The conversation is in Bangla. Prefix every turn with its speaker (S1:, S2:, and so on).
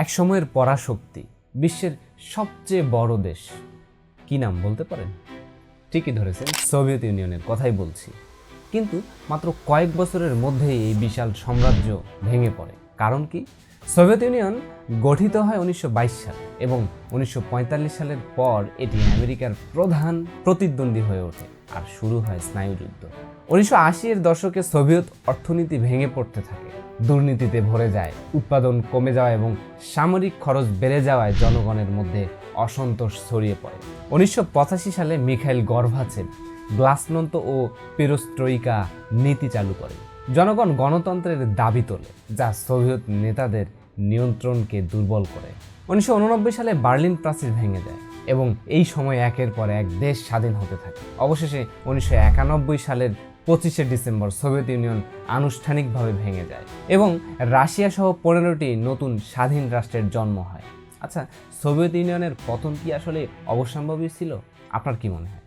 S1: একসময়ের পরাশক্তি, বিশ্বের সবচেয়ে বড় দেশ। কি নাম বলতে পারেন? ঠিকই ধরেছেন, সোভিয়েত ইউনিয়নের কথাই বলছি। কিন্তু মাত্র কয়েক বছরের মধ্যেই এই বিশাল সাম্রাজ্য ভেঙে পড়ে। কারণ কি? সোভিয়েত ইউনিয়ন গঠিত হয় উনিশশো বাইশ সালে এবং উনিশশো পঁয়তাল্লিশ সালের পর এটি আমেরিকার প্রধান প্রতিদ্বন্দ্বী হয়ে ওঠে। আর শুরু হয় স্নায়ুযুদ্ধ। উনিশশো এর দশকে সোভিয়েত অর্থনীতি ভেঙে পড়তে থাকে। দুর্নীতিতে ভরে যায়, উৎপাদন কমে যাওয়া এবং সামরিক খরচ বেড়ে যাওয়ায় জনগণের মধ্যে অসন্তোষ ছড়িয়ে পড়ে। উনিশশো পঁচাশি সালে মিখাইল গর্ভাচেভ গ্লাসনন্ত ও পেরোস্ট্রইকা নীতি চালু করে। জনগণ গণতন্ত্রের দাবি তোলে, যা সোভিয়েত নেতাদের নিয়ন্ত্রণকে দুর্বল করে। উনিশশো উননব্বই সালে বার্লিন প্রাচীর ভেঙে যায় এবং এই সময় একের পর এক দেশ স্বাধীন হতে থাকে। অবশেষে উনিশশো একানব্বই সালের পঁচিশে ডিসেম্বর সোভিয়েত ইউনিয়ন আনুষ্ঠানিকভাবে ভেঙে যায় এবং রাশিয়া সহ পনেরোটি নতুন স্বাধীন রাষ্ট্রের জন্ম হয়। আচ্ছা সোভিয়েত ইউনিয়নের পতন কি আসলে অবসম্ভবই ছিল? আপনার কি মনে হয়?